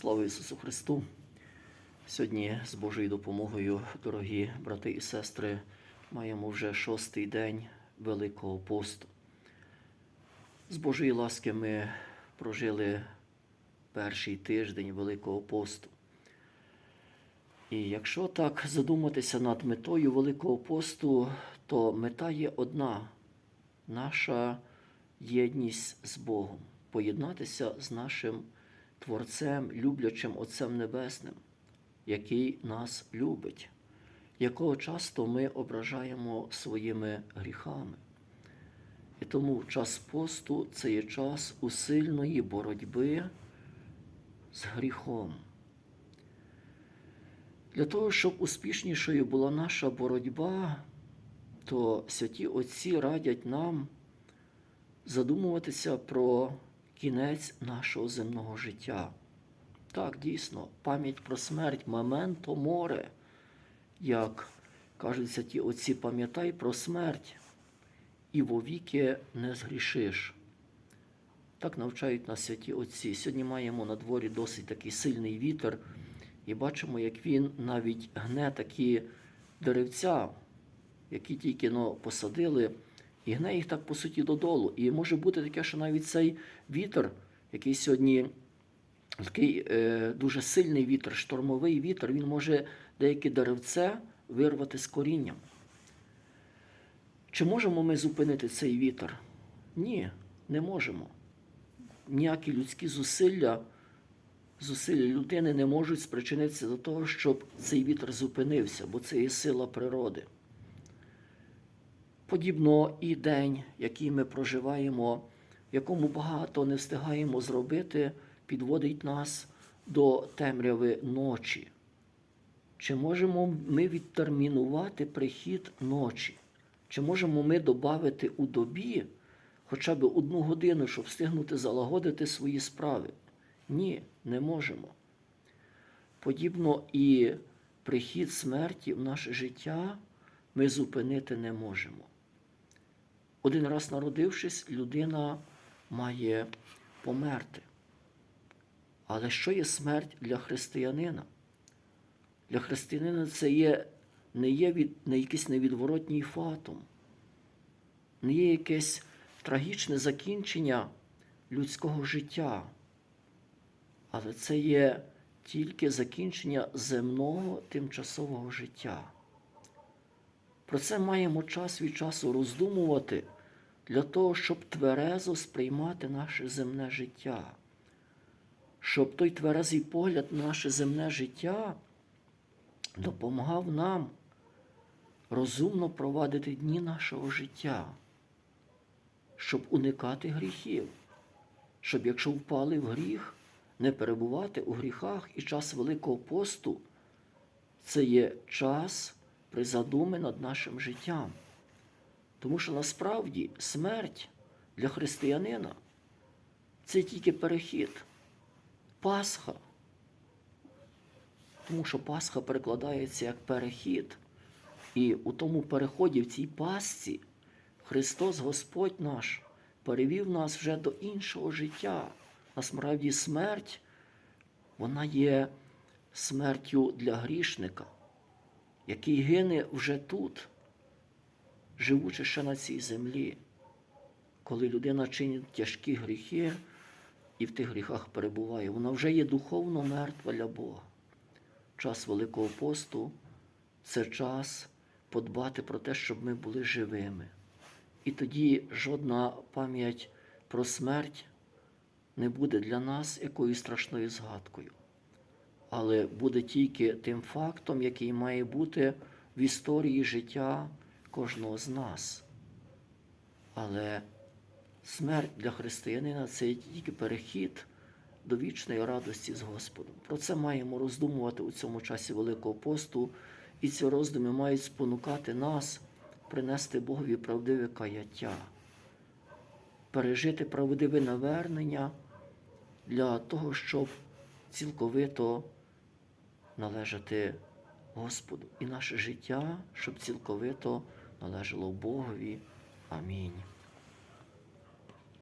Слава Ісусу Христу! Сьогодні з Божою допомогою, дорогі брати і сестри, маємо вже шостий день Великого посту. З Божої ласки ми прожили перший тиждень Великого посту. І якщо так задуматися над метою Великого посту, то мета є одна наша єдність з Богом, поєднатися з нашим Творцем, люблячим Отцем Небесним, який нас любить, якого часто ми ображаємо своїми гріхами. І тому час посту це є час усильної боротьби з гріхом. Для того, щоб успішнішою була наша боротьба, то святі Отці радять нам задумуватися про кінець нашого земного життя. Так, дійсно, пам'ять про смерть, моменто море, як кажуть святі Отці, пам'ятай про смерть і вовіки не згрішиш. Так навчають нас святі Отці. Сьогодні маємо на дворі досить такий сильний вітер, і бачимо, як він навіть гне такі деревця, які тільки ну, посадили, і гне їх так по суті додолу. І може бути таке, що навіть цей вітер, який сьогодні такий е, дуже сильний вітер, штормовий вітер, він може деяке деревце вирвати з корінням. Чи можемо ми зупинити цей вітер? Ні, не можемо. Ніякі людські зусилля, зусилля людини не можуть спричинитися до того, щоб цей вітер зупинився, бо це є сила природи. Подібно і день, який ми проживаємо, якому багато не встигаємо зробити, підводить нас до темряви ночі. Чи можемо ми відтермінувати прихід ночі? Чи можемо ми додати у добі хоча б одну годину, щоб встигнути залагодити свої справи? Ні, не можемо. Подібно і прихід смерті в наше життя ми зупинити не можемо. Один раз народившись, людина має померти. Але що є смерть для християнина? Для християнина це є, не є від, не якийсь невідворотній фатум, не є якесь трагічне закінчення людського життя, але це є тільки закінчення земного тимчасового життя. Про це маємо час від часу роздумувати для того, щоб тверезо сприймати наше земне життя, щоб той тверезий погляд на наше земне життя допомагав нам розумно провадити дні нашого життя, щоб уникати гріхів, щоб, якщо впали в гріх, не перебувати у гріхах і час Великого посту це є час призадуми над нашим життям. Тому що насправді смерть для християнина це тільки перехід. Пасха. Тому що Пасха перекладається як перехід. І у тому переході, в цій пасці, Христос Господь наш перевів нас вже до іншого життя. Насправді смерть, вона є смертю для грішника, який гине вже тут, живучи ще на цій землі, коли людина чинить тяжкі гріхи і в тих гріхах перебуває, вона вже є духовно мертва для Бога. Час Великого посту це час подбати про те, щоб ми були живими. І тоді жодна пам'ять про смерть не буде для нас якоюсь страшною згадкою, але буде тільки тим фактом, який має бути в історії життя кожного з нас. Але смерть для християнина це тільки перехід до вічної радості з Господом. Про це маємо роздумувати у цьому часі Великого посту, і ці роздуми мають спонукати нас принести Богові правдиве каяття, пережити правдиве навернення для того, щоб цілковито належати Господу і наше життя, щоб цілковито належало Богові. Амінь.